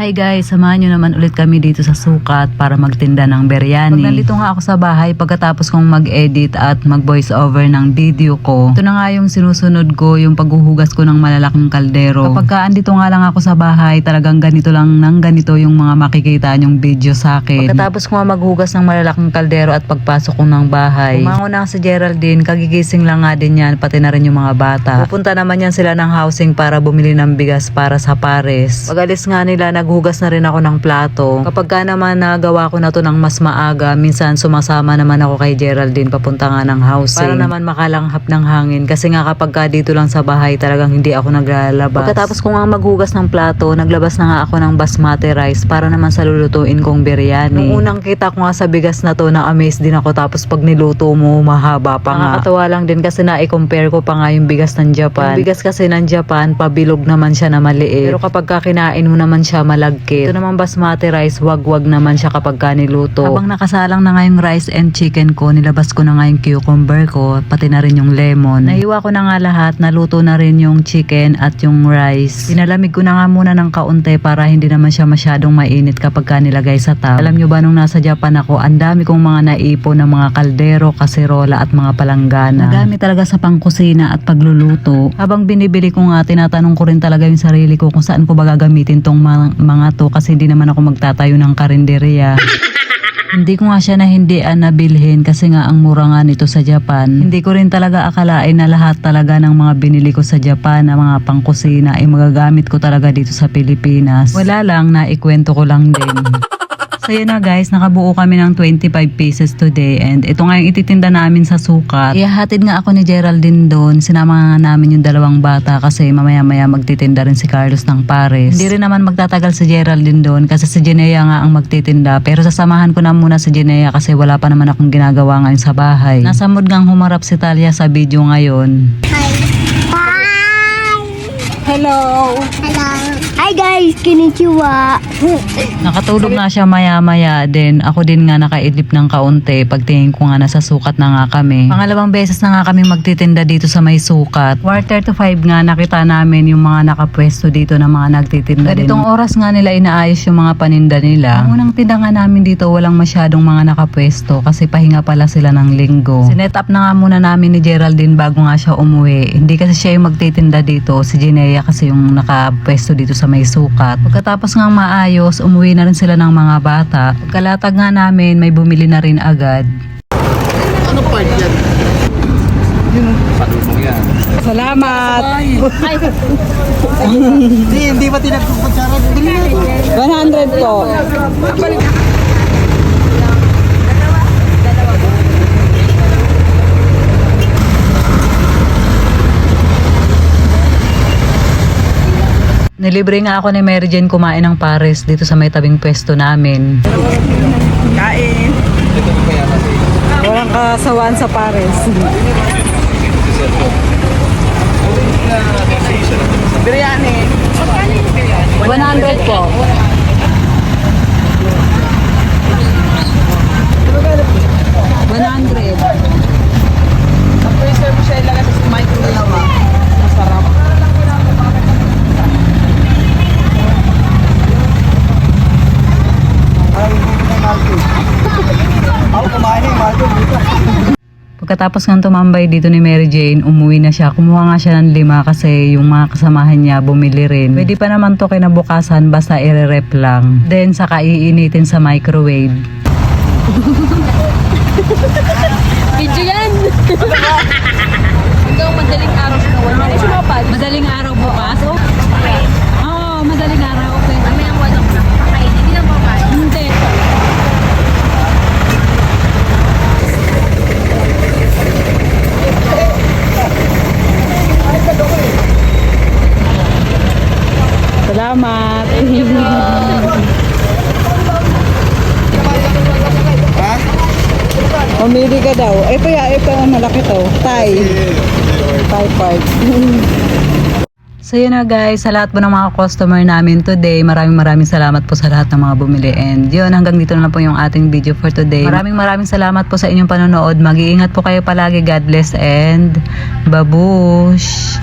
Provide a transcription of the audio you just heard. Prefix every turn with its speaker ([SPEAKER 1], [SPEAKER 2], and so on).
[SPEAKER 1] Hi guys, samahan nyo naman ulit kami dito sa sukat para magtinda ng biryani. Pag nandito nga ako sa bahay, pagkatapos kong mag-edit at mag-voice over ng video ko, ito na nga yung sinusunod ko, yung paghuhugas ko ng malalaking kaldero. Kapag ka andito nga lang ako sa bahay, talagang ganito lang nang ganito yung mga makikita nyong video sa akin. Pagkatapos ko nga maghugas ng malalaking kaldero at pagpasok ko ng bahay, umango na si Geraldine, kagigising lang nga din yan, pati na rin yung mga bata. Pupunta naman yan sila ng housing para bumili ng bigas para sa pares. Pag-alis nga nila, naghugas na rin ako ng plato. Kapag ka naman nagawa ko na to ng mas maaga, minsan sumasama naman ako kay Geraldine papunta nga ng housing. Para naman makalanghap ng hangin. Kasi nga kapag ka dito lang sa bahay, talagang hindi ako naglalabas. Pagkatapos ko nga maghugas ng plato, naglabas na nga ako ng basmati rice para naman sa lulutuin kong biryani. Nung unang kita ko nga sa bigas na to, na-amaze din ako. Tapos pag niluto mo, mahaba pa nga. Nakakatawa lang din kasi na-compare ko pa nga yung bigas ng Japan. Yung bigas kasi ng Japan, pabilog naman siya na maliit. Pero kapag ka kinain mo naman siya malagkit. Ito naman basmati rice, wag-wag naman siya kapag ka niluto. Habang nakasalang na nga yung rice and chicken ko, nilabas ko na nga yung cucumber ko, pati na rin yung lemon. Nahiwa ko na nga lahat, naluto na rin yung chicken at yung rice. Pinalamig ko na nga muna ng kaunti para hindi naman siya masyadong mainit kapag ka nilagay sa tub. Alam nyo ba nung nasa Japan ako, ang dami kong mga naipon ng mga kaldero, kaserola at mga palanggana. Nagamit talaga sa pangkusina at pagluluto. Habang binibili ko nga, tinatanong ko rin talaga yung sarili ko kung saan ko ba gagamitin tong mga, mga to kasi hindi naman ako magtatayo ng karinderya. Hindi ko nga siya na hindi ah, nabilhin kasi nga ang mura nga nito sa Japan. Hindi ko rin talaga akalain na lahat talaga ng mga binili ko sa Japan na mga pangkusina ay magagamit ko talaga dito sa Pilipinas. Wala lang, naikwento ko lang din. So yun na guys, nakabuo kami ng 25 pieces today and ito nga yung ititinda namin sa sukat. Ihahatid nga ako ni Geraldine doon, sinama nga namin yung dalawang bata kasi mamaya maya magtitinda rin si Carlos ng pares. Hindi rin naman magtatagal si Geraldine doon kasi si Jenea nga ang magtitinda pero sasamahan ko na muna si Jenea kasi wala pa naman akong ginagawa ngayon sa bahay. Nasa mood ngang humarap si Talia sa video ngayon.
[SPEAKER 2] Hello. Hello. Hi guys, konnichiwa.
[SPEAKER 1] Nakatulog na siya maya-maya din. Ako din nga nakaidlip ng kaunti. Pagtingin ko nga nasa sukat na nga kami. Pangalawang beses na nga kami magtitinda dito sa may sukat. Quarter to five nga nakita namin yung mga nakapwesto dito na mga nagtitinda din. Ganitong oras nga nila inaayos yung mga paninda nila. Ang unang tinda nga namin dito walang masyadong mga nakapwesto kasi pahinga pala sila ng linggo. Sinet up na nga muna namin ni Geraldine bago nga siya umuwi. Hindi kasi siya yung magtitinda dito. Si Ginea kasi yung nakapwesto dito sa may sukat. Pagkatapos nga maayos, umuwi na rin sila ng mga bata. Pagkalatag nga namin, may bumili na rin agad.
[SPEAKER 3] Anong part yan?
[SPEAKER 2] Salamat.
[SPEAKER 3] Hindi, hindi ba tinagpupuntsara? Bili na ito.
[SPEAKER 2] 100 po.
[SPEAKER 1] Nilibre nga ako ni Mary Jane kumain ng pares dito sa may tabing pwesto namin.
[SPEAKER 2] Kain. Walang kasawaan sa pares. Biryani.
[SPEAKER 1] 100 po.
[SPEAKER 2] Freezer mo siya ilagay sa microwave. Masarap.
[SPEAKER 3] Ako kumain eh, Marco. Dito.
[SPEAKER 1] Pagkatapos nga tumambay dito ni Mary Jane, umuwi na siya. Kumuha nga siya ng lima kasi yung mga kasamahan niya bumili rin. Pwede pa naman to kinabukasan basta i-rep lang. Then saka iinitin sa microwave.
[SPEAKER 2] Video yan! Hanggang madaling araw siya na wala. Ano siya mapad?
[SPEAKER 1] Madaling araw bukas? Oo, madaling araw. Okay.
[SPEAKER 2] Kami ang walang kakain. Hindi lang mapad.
[SPEAKER 1] Hindi.
[SPEAKER 2] Salamat.
[SPEAKER 3] Ha?
[SPEAKER 2] Pumili ka daw. Ito ya, ito ang malaki to. Thai. Thai part.
[SPEAKER 1] So yun na guys, sa lahat po ng mga customer namin today, maraming maraming salamat po sa lahat ng mga bumili. And yun, hanggang dito na lang po yung ating video for today. Maraming maraming salamat po sa inyong panonood. Mag-iingat po kayo palagi. God bless and babush!